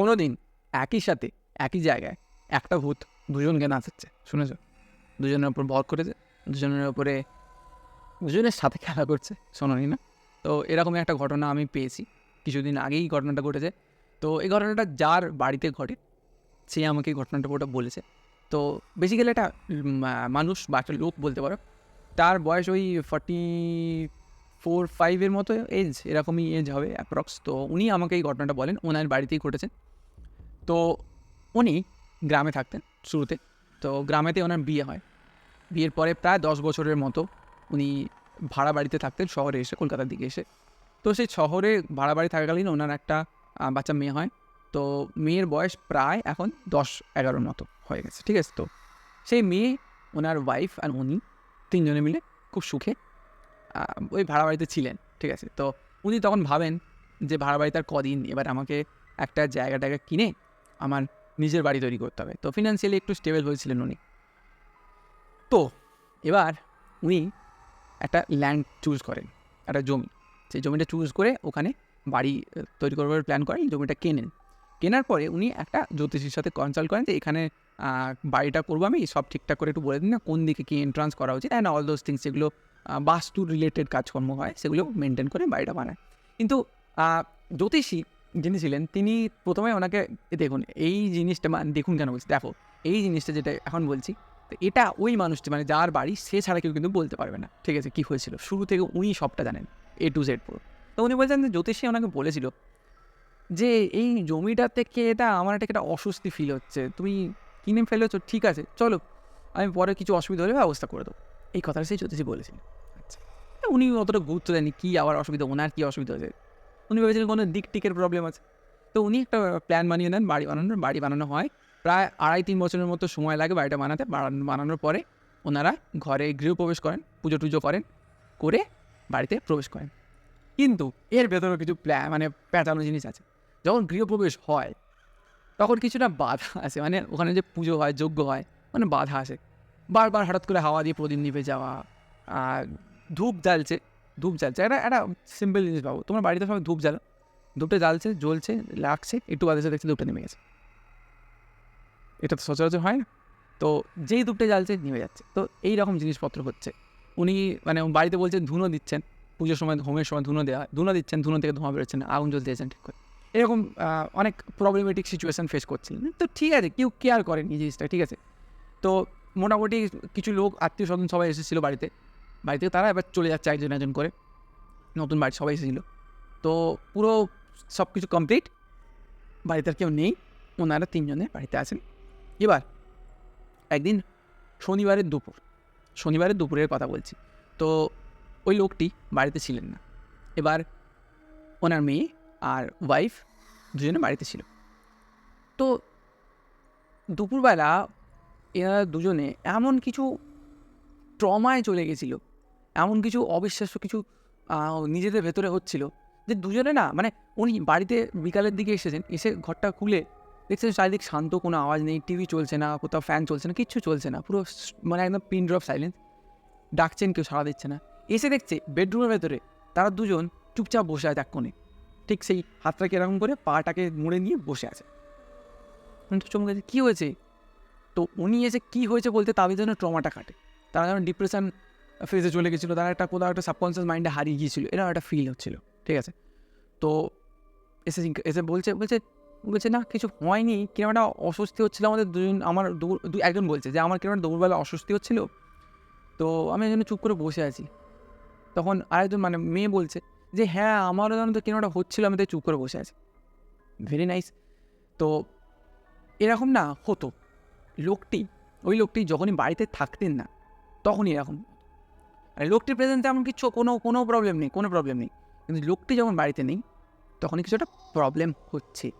কোনো দিন একই সাথে, একই জায়গায় একটা ভূত দুজনকে নাচাচ্ছে শুনেছ? দুজনের ওপর ভর করেছে, দুজনের ওপরে দুজনের সাথে খেলা করছে, শোনোনি না? তো এরকমই একটা ঘটনা আমি পেয়েছি। কিছুদিন আগেই ঘটনাটা ঘটেছে। তো এই ঘটনাটা যার বাড়িতে ঘটে, সে আমাকে এই ঘটনাটা পুরোটা বলেছে। তো বেসিক্যালি একটা মানুষ বা একটা লোক বলতে পারো, তার বয়স ওই ফর্টি ফোর ফাইভের মতো এজ এরকমই এজ হবে অ্যাপ্রক্স তো উনি আমাকে এই ঘটনাটা বলেন, ওনার বাড়িতেই ঘটেছে। তো উনি গ্রামে থাকতেন শুরুতে। তো গ্রামেতে ওনার বিয়ে হয়। বিয়ের পরে প্রায় দশ বছরের মতো উনি ভাড়া বাড়িতে থাকতেন শহরে এসে, কলকাতার দিকে এসে। তো সেই শহরে ভাড়া বাড়ি থাকাকালীন ওনার একটা বাচ্চা মেয়ে হয়। তো মেয়ের বয়স প্রায় এখন দশ এগারোর মতো হয়ে গেছে, ঠিক আছে তো? সেই মেয়ে, ওনার ওয়াইফ আর উনি তিনজনে মিলে খুব সুখে ওই ভাড়া বাড়িতে ছিলেন, ঠিক আছে? তো উনি তখন ভাবেন যে ভাড়া বাড়িতে আর কদিন, এবার আমাকে একটা জায়গা টায়গা কিনে আমার নিজের বাড়ি তৈরি করতে হবে। তো ফিনান্সিয়ালি একটু স্টেবল হয়েছিলেন উনি। তো এবার উনি একটা ল্যান্ড চুজ করেন, একটা জমি। সেই জমিটা চুজ করে ওখানে বাড়ি তৈরি করবার প্ল্যান করেন, জমিটা কেনেন। কেনার পরে উনি একটা জ্যোতিষীর সাথে কনসাল্ট করেন যে এখানে বাড়িটা করব আমি, সব ঠিকঠাক করে একটু বলে দিন না, কোন দিকে কী এন্ট্রান্স করা উচিত অ্যান্ড অল দোজ থিংস যেগুলো বাস্তু রিলেটেড কাজকর্ম হয়, সেগুলো মেনটেন করে বাড়িটা বানায়। কিন্তু জ্যোতিষী যিনি ছিলেন, তিনি প্রথমে ওনাকে দেখুন, এই জিনিসটা মানে দেখুন কেন বলছি, দেখো, এই জিনিসটা যেটা এখন বলছি, তো এটা ওই মানুষটি মানে যার বাড়ি, সে ছাড়া কেউ কিন্তু বলতে পারবে না, ঠিক আছে, কী হয়েছিল? শুরু থেকে উনি সবটা জানেন এ টু জেড পুরো। তো উনি বলছেন যে, জ্যোতিষী ওনাকে বলেছিল যে, এই জমিটা থেকে এটা আমার একটা একটা অস্বস্তি ফিল হচ্ছে, তুমি কিনে ফেলেছো, ঠিক আছে, চলো, আমি পরে কিছু অসুবিধা হলে ব্যবস্থা করে দেবো। এই কথাটা সেই জ্যোতিষী বলেছিলেন। আচ্ছা উনি অতটা গুরুত্ব দেননি, কী আবার অসুবিধা, ওনার কী অসুবিধা হয়েছে? উনি ভেবেছিলেন কোনো দিক টিকের প্রবলেম আছে। তো উনি একটা প্ল্যান বানিয়ে নেন বাড়ি বানানোর। বাড়ি বানানো হয়। প্রায় আড়াই তিন বছরের মতো সময় লাগে বাড়িটা বানাতে। বানান- বানানোর পরে ওনারা ঘরে গৃহপ্রবেশ করেন, পুজো টুজো করেন, করে বাড়িতে প্রবেশ করেন। কিন্তু এর ভেতরে কিছু প্ল্যান মানে প্যাঁচানো জিনিস আছে। যখন গৃহপ্রবেশ হয়, তখন কিছুটা বাধা আসে মানে ওখানে যে পুজো হয়, যজ্ঞ হয় মানে বাধা আসে। বারবার হঠাৎ করে হাওয়া দিয়ে প্রদীপ নিভে যাওয়া ধূপ জ্বালছে। ধূপ জ্বালছে। একটা একটা সিম্পল জিনিস পাবো তোমার বাড়িতে সবাই ধূপ জ্বালো, ধূপটা জ্বালছে, জ্বলছে, লাগছে, একটু বাদে দেখছে ধূপটা নেমে গেছে। এটা তো সচরাচর হয় না। তো যেই ধূপটা জ্বালছে, নেমে যাচ্ছে। তো এই রকম জিনিসপত্র হচ্ছে। উনি মানে বাড়িতে বলছেন, ধুনো দিচ্ছেন। পুজোর সময়, হোমের সময় ধুনো দেওয়া ধুনো দিচ্ছেন, ধুনো থেকে ধোঁয়া বেরোচ্ছে না, আগুন জ্বলতে দিয়েছেন ঠিক করে। এরকম অনেক প্রবলেমেটিক সিচুয়েশান ফেস করছিলেন। তো ঠিক আছে, কেউ কেয়ার করেন এই জিনিসটা, ঠিক আছে। তো মোটামুটি কিছু লোক আত্মীয় স্বজন সবাই এসেছিল বাড়িতে। বাড়িতে তারা এবার চলে যাচ্ছে একজন একজন করে। নতুন বাড়ি সবাই এসেছিল। তো পুরো সব কিছু কমপ্লিট বাড়িতে আর কেউ নেই। ওনারা তিনজনে বাড়িতে আছেন। এবার একদিন শনিবারের দুপুর। শনিবারের দুপুরের কথা বলছি। তো ওই লোকটি বাড়িতে ছিলেন না। এবার ওনার মেয়ে আর ওয়াইফ দুজনে বাড়িতে ছিল। তো দুপুরবেলা এরা দুজনে এমন কিছু ট্রমায় চলে গেছিল। এমন কিছু অবিশ্বাস্য কিছু নিজেদের ভেতরে হচ্ছিল যে দুজনে না মানে উনি বাড়িতে বিকালের দিকে এসেছেন, এসে ঘরটা খুলে দেখছেন চারিদিক শান্ত, কোনো আওয়াজ নেই, টিভি চলছে না, কোথাও ফ্যান চলছে না, কিচ্ছু চলছে না, পুরো মানে একদম পিন ড্রপ সাইলেন্স ডাকছেন কেউ, সাড়া দিচ্ছে না। এসে দেখছে বেডরুমের ভেতরে তারা দুজন চুপচাপ বসে আছে এক কোণে, ঠিক সেই হাতটাকে এরকম করে পাটাকে মুড়ে নিয়ে বসে আছে। চমকে কী হয়েছে? তো উনি এসে কী হয়েছে বলতে তাদের জন্য ট্রমাটা কাটে। তারা যেন ডিপ্রেশন ফেজে চলে গেছিল, তারা একটা কোথাও একটা সাবকনসিয়াস মাইন্ডে হারিয়ে গিয়েছিল, এরকম একটা ফিল হচ্ছিল, ঠিক আছে? তো এসে এসে বলছে বলছে বলছে, না, কিছু হয়নি কীরকম একটা অস্বস্তি হচ্ছিল আমাদের দুজন, আমার দু- একজন বলছে যে, আমার কীরকম দুপুরবেলা অস্বস্তি হচ্ছিল? তো আমি জন্য চুপ করে বসে আছি। তখন আরেকজন মানে মেয়ে বলছে যে হ্যাঁ আমারও যেন তো কীরকম হচ্ছিল, আমি তাই চুপ করে বসে আছি। ভেরি নাইস তো এরকম না, হতো। লোকটি, ওই লোকটি যখনই বাড়িতে থাকতেন না, তখনই এরকম আর লোকটির প্রেজেন্টে এমন কিছু কোনো কোনো প্রবলেম নেই, কোনো প্রবলেম নেই। কিন্তু লোকটি যখন বাড়িতে নেই, তখনই কিছু একটা প্রবলেম হচ্ছে।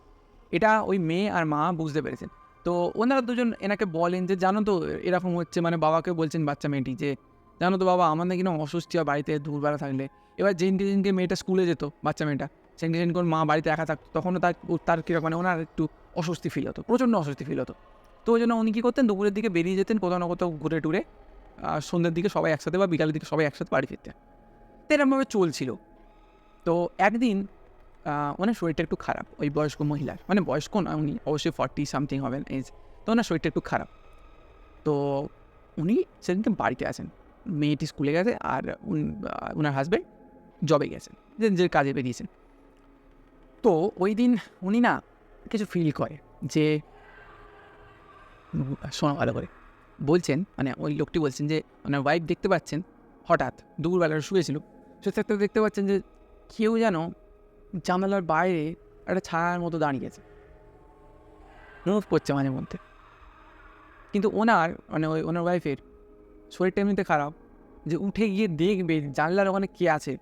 এটা ওই মেয়ে আর মা বুঝতে পেরেছেন। তো ওনারা দুজন এনাকে বলেন যে, জানো তো, এরকম হচ্ছে। মানে বাবাকে বলছেন বাচ্চা মেয়েটি যে, জানো তো বাবা, আমার নাকি না অস্বস্তি হয় বাড়িতে দূরবেলা থাকলে। এবার যেদিনকে যেদিনকে মেয়েটা স্কুলে যেত, বাচ্চা মেয়েটা সেদিন করে মা বাড়িতে একা থাকতো, তখনও তার তার কীরকম মানে ওনার একটু অস্বস্তি ফিল হতো, প্রচণ্ড অস্বস্তি ফিল হতো। তো ওই জন্য উনি কী করতেন, দুপুরের দিকে বেরিয়ে যেতেন, কোথাও না কোথাও ঘুরে টুরে সন্ধ্যের দিকে সবাই একসাথে বা বিকালের দিকে সবাই একসাথে বাড়ি ফিরতেন। তো এরকমভাবে চলছিল। তো একদিন ওনার শরীরটা একটু খারাপ, ওই বয়স্ক মহিলার। মানে বয়স্ক না, উনি অবশ্যই ফর্টি সামথিং হবেন এজ তো ওনার শরীরটা একটু খারাপ। তো উনি সেদিনকে বাড়িতে আছেন। মেয়েটি স্কুলে গেছে আর ওনার হাজব্যান্ড জবে গেছেন। যে যে কাজে বেরিয়েছেন। তো ওই দিন উনি না কিছু ফিল করে যে শোনা ভালো করে। বলছেন মানে ওই লোকটি বলছেন যে ওনার ওয়াইফ দেখতে পাচ্ছেন, হঠাৎ দুপুরবেলা শুয়েছিল সে থাকতে দেখতে পাচ্ছেন যে, কেউ যেন জানালার বাইরে একটা ছায়ার মতো দাঁড়িয়ে আছে। অনুভব করছে মাঝে মধ্যে। কিন্তু ওনার মানে ওই ওনার ওয়াইফের শরীরটা এমনিতে খারাপ যে, উঠে গিয়ে দেখবে জানলার ওখানে কে আছে।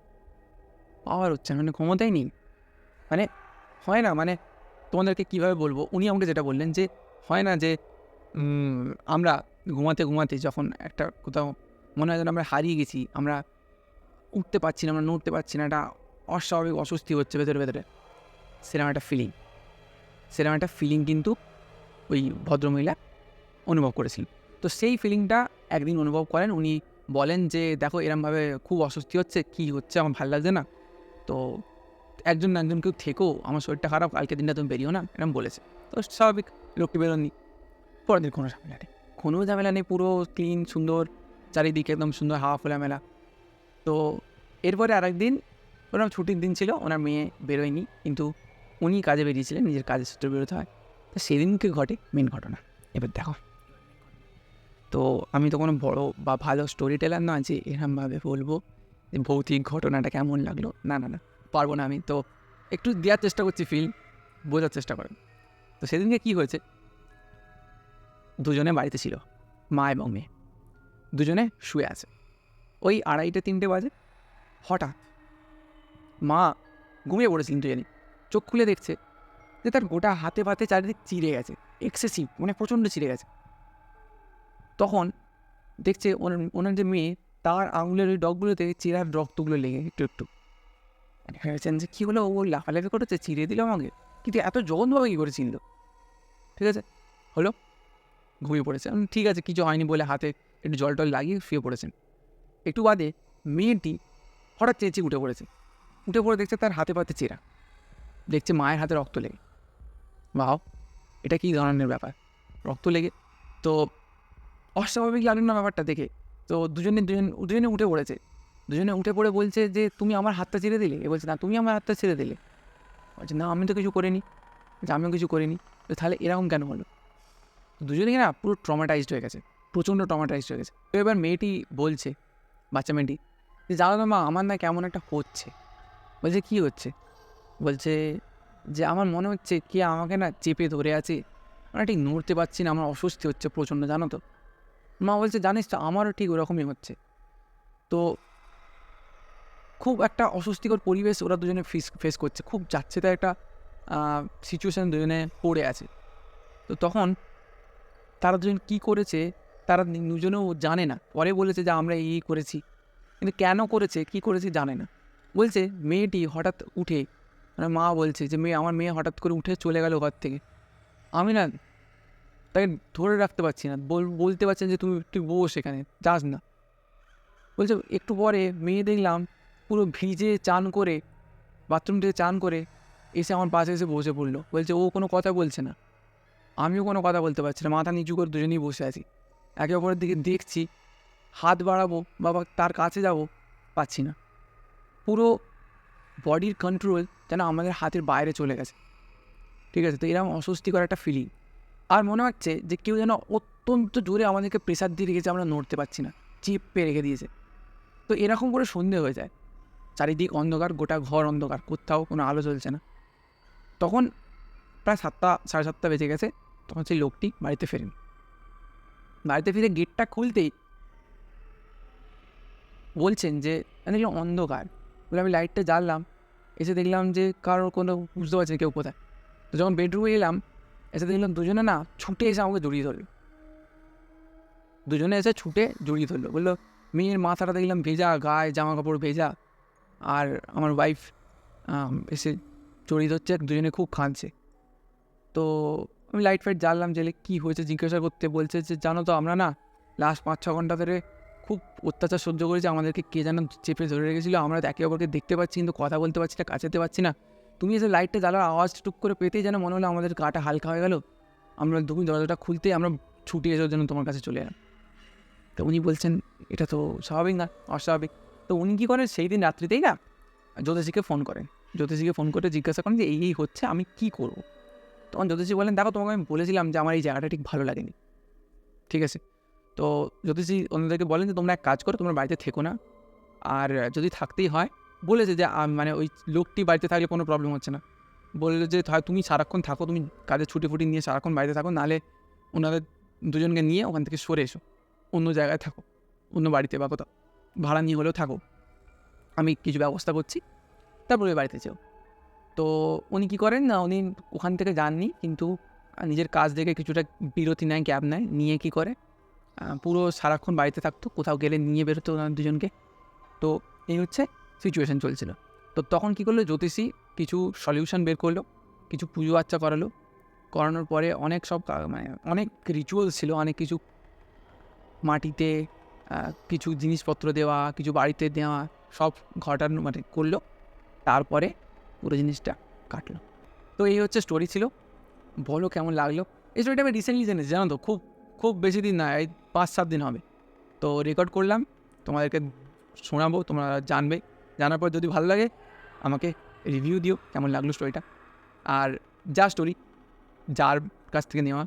পাওয়ার হচ্ছে মানে ক্ষমতাই নেই। মানে হয় না মানে তোমাদেরকে কীভাবে বলব? উনি আমাকে যেটা বললেন যে, হয় না যে আমরা ঘুমাতে ঘুমাতে যখন একটা কোথাও মনে হয় যেন আমরা হারিয়ে গেছি, আমরা উঠতে পারছি না, আমরা নড়তে পারছি না একটা অস্বাভাবিক অস্বস্তি হচ্ছে ভেতরে ভেতরে। সেরকম একটা ফিলিং সেরকম একটা ফিলিং কিন্তু ওই ভদ্রমহিলা অনুভব করেছিলেন তো সেই ফিলিংটা একদিন অনুভব করেন, উনি বলেন যে, দেখো, এরমভাবে খুব অস্বস্তি হচ্ছে, কি হচ্ছে, আমার ভালো লাগছে না। তো একজন না একজন কেউ থেকেও আমার শরীরটা খারাপ কালকে দিনটা তুমি বেরিও না এরকম বলেছে। তো স্বাভাবিক লোকটি বেরোননি পরের দিন কোনো সামনে কোনো ঝামেলা নেই, পুরো ক্লিন সুন্দর, চারিদিকে একদম সুন্দর, হাওয়া ফোলা মেলা তো এরপরে আরেকদিন ওনার ছুটির দিন ছিল, ওনার মেয়ে বেরোয়নি, কিন্তু উনি কাজে বেরিয়েছিলেন, নিজের কাজের সূত্রে বেরোতে হয়। তো সেদিনকে ঘটে মেন ঘটনা। এবার দেখো। তো আমি তো কোনো বড়ো বা ভালো স্টোরি টেলার নয় যে এরমভাবে বলব যে ভৌতিক ঘটনাটা কেমন লাগল। না না না, পারব না আমি। তো একটু দেওয়ার চেষ্টা করছি ফিল বোঝার চেষ্টা করেন তো সেদিনকে কী হয়েছে? দুজনে বাড়িতে ছিল, মা এবং মেয়ে। দুজনে শুয়ে আছে। ওই আড়াইটে, তিনটে বাজে। হঠাৎ মা ঘুমিয়ে পড়েছিলেন দুজনে চোখ খুলে দেখছে যে তার গোটা হাতে পাতে চারিদিক চিড়ে গেছে এক্সেসিভ মানে প্রচণ্ড চিড়ে গেছে। তখন দেখছে ওনার ওনার যে মেয়ে, তার আঙুলের ওই ডগগুলোতে চিরার রক্তগুলো লেগে একটু একটু। মানে ভেবেছেন যে কী হলো? ও লাফালাফি করেছে, চিড়ে দিল আমাকে। কিন্তু এত জঘন্যভাবে কী করে চিনল? ঠিক আছে? হলো ঘুমিয়ে পড়েছে। ঠিক আছে, কিছু হয়নি বলে হাতে একটু জল টল লাগিয়ে শুয়ে পড়েছেন। একটু বাদে মেয়েটি হঠাৎ চেঁচিয়ে উঠে পড়েছে। উঠে পড়ে দেখছে তার হাতে পাতে চেরা। দেখছে মায়ের হাতে রক্ত লেগে। বাও এটা কী ধরনের ব্যাপার? রক্ত লেগে? তো অস্বাভাবিক লাগল না ব্যাপারটা দেখে। তো দুজনে, দুজন, দুজনে উঠে পড়েছে। দুজনে উঠে পড়ে বলছে যে, তুমি আমার হাতটা ছেড়ে দিলে? এ বলছে, না, তুমি আমার হাতটা ছেড়ে দিলে। বলছে, না, আমি তো কিছু করিনি। যে আমিও কিছু করিনি। তো তাহলে এরকম কেন হলো? দুজনে না পুরো ট্রমাটাইজড হয়ে গেছে, প্রচণ্ড ট্রমাটাইজড হয়ে গেছে। তো এবার মেয়েটি বলছে, বাচ্চা মেয়েটি, যে, জানো না মা, আমার না কেমন একটা হচ্ছে। বলছে, কী হচ্ছে? বলছে, যে, আমার মনে হচ্ছে কে আমাকে না চেপে ধরে আছে। মানে ঠিক নড়তে পারছি না, আমার অস্বস্তি হচ্ছে প্রচণ্ড, জানো তো? মা বলছে, জানিস তো, আমারও ঠিক ওরকমই হচ্ছে। তো খুব একটা অস্বস্তিকর পরিবেশ ওরা দুজনে ফেস ফেস করছে। খুব যাচ্ছে তাই একটা সিচুয়েশান দুজনে পড়ে আছে। তো তখন তারা দুজন কী করেছে, তারা দুজনেও জানে না। পরে বলেছে যে, আমরা এই করেছি। কিন্তু কেন করেছে, কী করেছে জানে না। বলছে, মেয়েটি হঠাৎ উঠে মানে মা বলছে যে, মেয়ে, আমার মেয়ে হঠাৎ করে উঠে চলে গেল ঘর থেকে। আমি না তাকে ধরে রাখতে পারছি না। বল- বলতে পারছেন যে, তুমি, তুই বস এখানে, যাস না। বলছে, একটু পরে মেয়ে দেখলাম পুরো ভিজে চান করে, বাথরুম থেকে চান করে এসে আমার পাশে এসে বসে পড়ল। বলছে, ও কোনো কথা বলছে না। আমিও কোনো কথা বলতে পারছি না, মাথা নিচু করে দুজনেই বসে আছি। একে অপরের দিকে দেখছি, হাত বাড়াবো, বাবা তার কাছে যাব, পাচ্ছি না। পুরো বডির কন্ট্রোল যেন আমাদের হাতের বাইরে চলে গেছে। ঠিক আছে, তো এরকম অস্বস্তিকর একটা ফিলিং আর মনে হচ্ছে যে কেউ যেন অত্যন্ত জোরে আমাদেরকে প্রেশার দিয়ে রেখেছে, আমরা নড়তে পারছি না, চেপে রেখে দিয়েছে। তো এরকম করে সন্ধে হয়ে যায়। চারিদিক অন্ধকার, গোটা ঘর অন্ধকার, কোথাও কোনো আলো চলছে না। তখন প্রায় সাতটা, সাড়ে সাতটা বেজে গেছে। তখন সেই লোকটি বাড়িতে ফেরেন। বাড়িতে ফিরে গেটটা খুলতেই বলছেন যে দেখলাম অন্ধকার। বলে আমি লাইটটা জ্বাললাম, এসে দেখলাম যে কারোর কোনো বুঝতে পারছে কেউ কোথায়। তো যখন বেডরুমে এলাম, এসে দেখলাম দুজনে না ছুটে এসে আমাকে জড়িয়ে ধরলো। দুজনে এসে ছুটে জড়িয়ে ধরলো। বলল, মেয়ের মাথাটা দেখলাম ভেজা, গায়ে জামা কাপড় ভেজা। আর আমার ওয়াইফ এসে জড়িয়ে ধরছে দুজনে খুব কাঁদছে। তো আমি লাইট ফাইট জ্বাললাম জেলে কী হয়েছে, জিজ্ঞাসা করতে বলছে যে, জানো তো, আমরা না লাস্ট পাঁচ ছ ঘণ্টা ধরে খুব অত্যাচার সহ্য করেছি, আমাদেরকে কে যেন চেপে ধরে রেখেছিলো, আমরা একে অপরকে দেখতে পাচ্ছি কিন্তু কথা বলতে পারছি না কাছেতে পারছি না। তুমি এসে লাইটটা জ্বালার আওয়াজ টুক করে পেতেই যেন মনে হলো আমাদের গাটা হালকা হয়ে গেল। আমরা তুমি দরজাটা খুলতেই আমরা ছুটে এসে যেন তোমার কাছে চলে এলাম। তো উনি বলছেন, এটা তো স্বাভাবিক না, অস্বাভাবিক। তো উনি কী করেন, সেই দিন রাত্রিতেই না জ্যোতিষীকে ফোন করেন। জ্যোতিষীকে ফোন করে জিজ্ঞাসা করেন যে এই হচ্ছে, আমি কী করব? তখন জ্যোতিষী বলেন দেখো, তোমাকে আমি বলেছিলাম যে আমার এই জায়গাটা ঠিক ভালো লাগেনি। ঠিক আছে? তো জ্যোতিষী অন্যদেরকে বলেন যে, তোমরা এক কাজ করো, তোমরা বাড়িতে থেকো না। আর যদি থাকতেই হয়, বলেছে যে মানে ওই লোকটি বাড়িতে থাকলে কোনো প্রবলেম হচ্ছে না। বলল যে, হয়, তুমি সারাক্ষণ থাকো, তুমি কাজে ছুটি ফুটি নিয়ে সারাক্ষণ বাড়িতে থাকো, নাহলে ওনাদের দুজনকে নিয়ে ওখান থেকে সরে এসো। অন্য জায়গায় থাকো, অন্য বাড়িতে বা কোথাও। ভাড়া নিয়ে হলেও থাকো। আমি কিছু ব্যবস্থা করছি। তারপরে বাড়িতে যেও। তো উনি কী করেন না, উনি ওখান থেকে যাননি, কিন্তু নিজের কাজ দেখে কিছুটা বিরতি নেয়, ক্যাব নেয়, নিয়ে কী করে? পুরো সারাক্ষণ বাড়িতে থাকতো, কোথাও গেলে নিয়ে বেরোতো ওনার দুজনকে। তো এই হচ্ছে সিচুয়েশান চলছিল। তো তখন কী করল, জ্যোতিষী কিছু সলিউশন বের করল, কিছু পুজো আচ্চা করালো। করানোর পরে অনেক সব মানে অনেক রিচুয়ালস ছিল, অনেক কিছু মাটিতে কিছু জিনিসপত্র দেওয়া, কিছু বাড়িতে দেওয়া, সব ঘটানো মানে করল। তারপরে পুরো জিনিসটা কাটলো। তো এই হচ্ছে স্টোরি ছিল। বলো কেমন লাগল? এই স্টোরিটা আমি রিসেন্টলি জেনেছি, জানো তো? খুব খুব বেশি দিন না, এই পাঁচ, সাত দিন হবে। তো রেকর্ড করলাম, তোমাদেরকে শোনাবো, তোমরা জানবে। জানার পর যদি ভালো লাগে, আমাকে রিভিউ দিও, কেমন লাগল স্টোরিটা আর যা স্টোরি যার কাছ থেকে নেওয়া,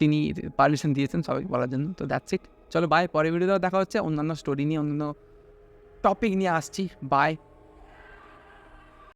তিনি পারমিশন দিয়েছেন সবাই বলার জন্য, তো দ্যাটস ইট চলো বাই পরের ভিডিওতে দেখা হচ্ছে। অন্যান্য স্টোরি নিয়ে, অন্যান্য টপিক নিয়ে আসছি। বাই